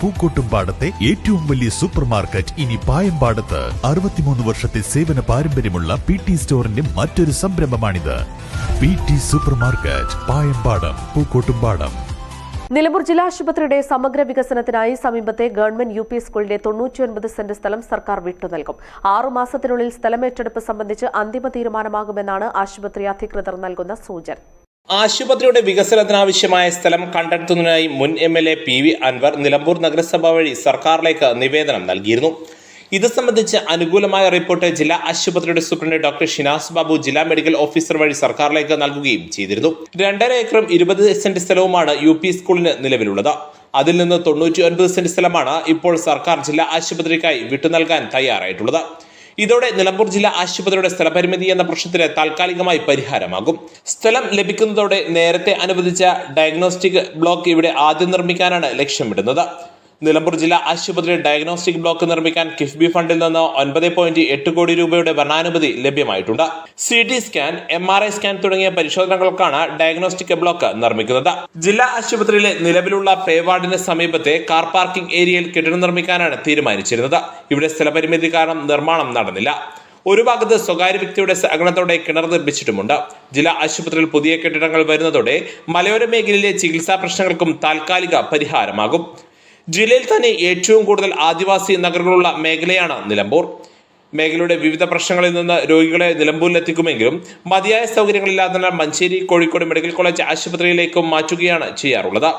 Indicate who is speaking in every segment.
Speaker 1: പൂക്കോട്ടുംപാടത്തെ ഏറ്റവും വലിയ super market ഇനി പായമ്പാടത്ത് അറുപത്തിമൂന്ന് വർഷത്തെ സേവന പാരമ്പര്യമുള്ള പി ടി സ്റ്റോറിന്റെ മറ്റൊരു സംരംഭമാണിത്. P T super market Payambadam Pookkottumpadam.
Speaker 2: Nilambur ജില്ലാ ആശുപത്രിയുടെ സമഗ്ര വികസനത്തിനായി സമീപത്തെ ഗവൺമെന്റ് യു പി സ്കൂളിന്റെ തൊണ്ണൂറ്റിയൊൻപത് സെന്റ് സ്ഥലം സർക്കാർ വിട്ടുനൽകും. നൽകും മാസത്തിനുള്ളിൽ സ്ഥലമേറ്റെടുപ്പ് സംബന്ധിച്ച് അന്തിമ തീരുമാനമാകുമെന്നാണ് ആശുപത്രി അധികൃതർ നൽകുന്ന സൂചന.
Speaker 3: ആശുപത്രിയുടെ വികസനത്തിനാവശ്യമായ സ്ഥലം കണ്ടെത്തുന്നതിനായി മുൻ M L A P V Anvar Nilambur നഗരസഭ വഴി സർക്കാരിലേക്ക് നിവേദനം നൽകിയിരുന്നു. ഇത് സംബന്ധിച്ച് അനുകൂലമായ റിപ്പോർട്ട് ജില്ലാ ആശുപത്രിയുടെ സൂപ്രണ്ട് ഡോക്ടർ ഷിനാസ് ബാബു ജില്ലാ മെഡിക്കൽ ഓഫീസർ വഴി സർക്കാരിലേക്ക് നൽകുകയും ചെയ്തിരുന്നു. രണ്ടര ഏക്കറും ഇരുപത് സെന്റ് സ്ഥലവുമാണ് യു പി സ്കൂളിന് നിലവിലുള്ളത്. അതിൽ നിന്ന് തൊണ്ണൂറ്റി ഒൻപത് സെന്റ് സ്ഥലമാണ് ഇപ്പോൾ സർക്കാർ ജില്ലാ ആശുപത്രിക്കായി വിട്ടു നൽകാൻ തയ്യാറായിട്ടുള്ളത്. ഇതോടെ നിലമ്പൂർ ജില്ലാ ആശുപത്രിയുടെ സ്ഥലപരിമിതി എന്ന പ്രശ്നത്തിന് താൽക്കാലികമായി പരിഹാരമാകും. സ്ഥലം ലഭിക്കുന്നതോടെ നേരത്തെ അനുവദിച്ച ഡയഗ്നോസ്റ്റിക് ബ്ലോക്ക് ഇവിടെ ആദ്യം നിർമ്മിക്കാനാണ് ലക്ഷ്യമിടുന്നത്. നിലമ്പൂർ ജില്ലാ ആശുപത്രി ഡയഗ്നോസ്റ്റിക് ബ്ലോക്ക് നിർമ്മിക്കാൻ കിഫ്ബി ഫണ്ടിൽ നിന്ന് ഒൻപത് പോയിന്റ് എട്ട് കോടി രൂപയുടെ ഭരണാനുമതി ലഭ്യമായിട്ടുണ്ട്. C T scan M R I scan തുടങ്ങിയ പരിശോധനകൾക്കാണ് ഡയഗ്നോസ്റ്റിക് ബ്ലോക്ക് നിർമ്മിക്കുന്നത്. ജില്ലാ ആശുപത്രിയിലെ നിലവിലുള്ള പേ വാർഡിന് സമീപത്തെ കാർ പാർക്കിംഗ് ഏരിയയിൽ കെട്ടിടം നിർമ്മിക്കാനാണ് തീരുമാനിച്ചിരുന്നത്. ഇവിടെ സ്ഥലപരിമിതി കാരണം നിർമ്മാണം നടന്നില്ല. ഒരു ഭാഗത്ത് സ്വകാര്യ വ്യക്തിയുടെ സഹകരണത്തോടെ കിണർ നിർമ്മിച്ചിട്ടുമുണ്ട്. ജില്ലാ ആശുപത്രിയിൽ പുതിയ കെട്ടിടങ്ങൾ വരുന്നതോടെ മലയോര മേഖലയിലെ ചികിത്സാ പ്രശ്നങ്ങൾക്കും താൽക്കാലിക പരിഹാരമാകും. ജില്ലയിൽ തന്നെ ഏറ്റവും കൂടുതൽ ആദിവാസി നഗരങ്ങളുള്ള മേഖലയാണ് നിലമ്പൂർ. മേഖലയുടെ വിവിധ പ്രശ്നങ്ങളിൽ നിന്ന് രോഗികളെ നിലമ്പൂരിലെത്തിക്കുമെങ്കിലും മതിയായ സൗകര്യങ്ങളില്ലാത്തതിനാൽ മഞ്ചേരി കോഴിക്കോട് മെഡിക്കൽ കോളേജ് ആശുപത്രിയിലേക്കും മാറ്റുകയാണ് ചെയ്യാറുള്ളത്.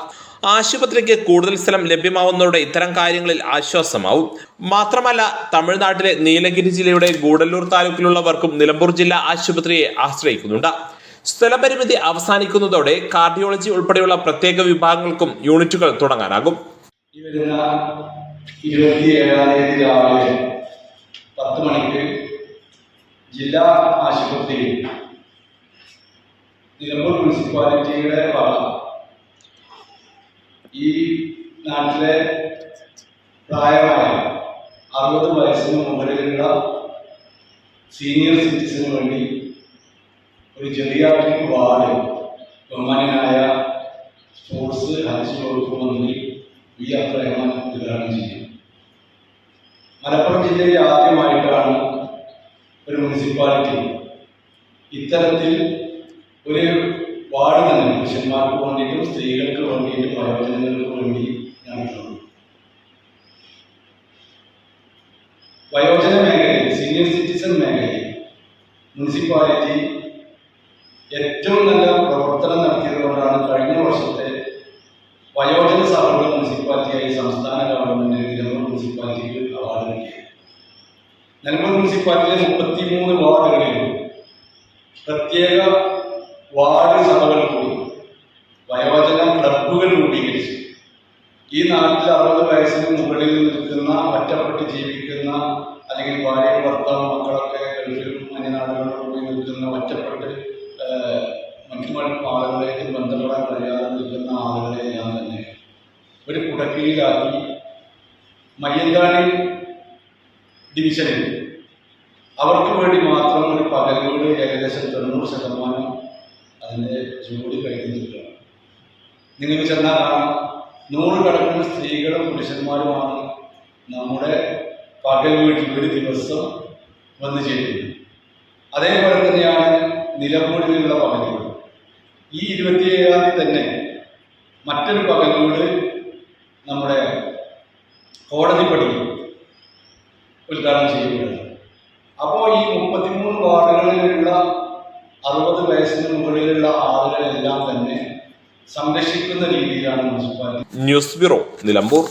Speaker 3: ആശുപത്രിക്ക് കൂടുതൽ സ്ഥലം ലഭ്യമാവുന്നതോടെ ഇത്തരം കാര്യങ്ങളിൽ ആശ്വാസമാവും. മാത്രമല്ല തമിഴ്നാട്ടിലെ നീലഗിരി ജില്ലയുടെ ഗൂഡല്ലൂർ താലൂക്കിലുള്ളവർക്കും നിലമ്പൂർ ജില്ലാ ആശുപത്രിയെ ആശ്രയിക്കുന്നുണ്ട്. സ്ഥലപരിമിതി അവസാനിക്കുന്നതോടെ കാർഡിയോളജി ഉൾപ്പെടെയുള്ള പ്രത്യേക വിഭാഗങ്ങൾക്കും യൂണിറ്റുകൾ തുടങ്ങാനാകും.
Speaker 4: ഈ വരുന്ന ഇരുപത്തി ഏഴാം തീയതി രാവിലെ പത്ത് മണിക്ക് ജില്ലാ ആശുപത്രിയിൽ നിലമ്പൂർ മുനിസിപ്പാലിറ്റിയുടെ ഭാഗം ഈ നാട്ടിലെ പ്രായമായ അറുപത് വയസ്സിന് മുകളിലുള്ള സീനിയർ സിറ്റിസന് വേണ്ടി ഒരു ജെറിയാട്രിക് വാർഡ് ബഹുമാനായ സ്പോർട്സ് ഹജ്ജ് വകുപ്പ് മന്ത്രി ആർ റഹ്മാൻ ഉദ്ഘാടനം ചെയ്യും. മലപ്പുറം ജില്ലയിൽ ആദ്യമായിട്ടാണ് ഒരു മുനിസിപ്പാലിറ്റി ഇത്തരത്തിൽ ഒരു വാർഡ് തന്നെ പുരുഷന്മാർക്ക് വേണ്ടിയിട്ടും സ്ത്രീകൾക്ക് വേണ്ടിയിട്ടും വയോജനങ്ങൾക്ക് വേണ്ടി നടത്തുന്നത്. വയോജന മേഖലയിൽ സീനിയർ സിറ്റിസൺ മേഖലയിൽ മുനിസിപ്പാലിറ്റി ഏറ്റവും നല്ല പ്രവർത്തനം കഴിഞ്ഞ വർഷത്തെ വയോജന സഭകൾ മുനിസിപ്പാലിറ്റിയായി സംസ്ഥാന ഗവൺമെന്റ് നിലമ്പൂർ മുനിസിപ്പാലിറ്റിക്ക് അവാർഡ് നൽകിയത് നിലമ്പൂർ മുനിസിപ്പാലിറ്റിയിലെ മുപ്പത്തി മൂന്ന് വാർഡുകളിലും പ്രത്യേക വാർഡ് സഭകൾ കൂടി വയോജന ക്ലബുകൾ രൂപീകരിച്ചു. ഈ നാട്ടിൽ അറുപത് വയസ്സിന് മുകളിൽ നിൽക്കുന്ന ഒറ്റപ്പെട്ട് ജീവിക്കുന്ന അല്ലെങ്കിൽ ഭാര്യ ഭർത്താവ് മക്കളൊക്കെ ഗൾഫിലും അന്യനാടുകളിലും പോയി നിൽക്കുന്ന ഒറ്റപ്പെട്ട് ഏഹ്, മറ്റു മറ്റു ആളുകളായിട്ട് ബന്ധപ്പെടാൻ കഴിയാതെ നിൽക്കുന്ന ആളുകളെല്ലാം തന്നെ. ഒരു കുടക്കീഴിലാക്കി മയ്യന്താണി ഡിവിഷനിൽ. അവർക്ക് വേണ്ടി മാത്രം ഒരു പകലോട് ഏകദേശം തൊണ്ണൂറ് ശതമാനം അതിന്റെ ജോലി കഴിഞ്ഞിരിക്കുകയാണ്. നിങ്ങൾ ചെന്നാൽ കാണാം നൂറുകണക്കിന് സ്ത്രീകളും പുരുഷന്മാരുമാണ് നമ്മുടെ പകൽ വീട്ടിൽ ഒരു ദിവസം വന്നു ചേരുന്നത്. അതേപോലെ തന്നെയാണ് നിലമ്പൂരിലുള്ള പകലുകൾ. ഈ ഇരുപത്തിയേഴാം തീയതി തന്നെ മറ്റൊരു പകൽ വീട് നമ്മുടെ കോടതിപ്പടി ഉദ്ഘാടനം ചെയ്യുകയാണ്. അപ്പോൾ ഈ മുപ്പത്തിമൂന്ന് വാർഡുകളിലുള്ള അറുപത് വയസ്സിന് മുകളിലുള്ള ആളുകളെല്ലാം തന്നെ സംരക്ഷിക്കുന്ന രീതിയിലാണ് മുനിസിപ്പാലിറ്റി.
Speaker 3: News bureau Nilambur.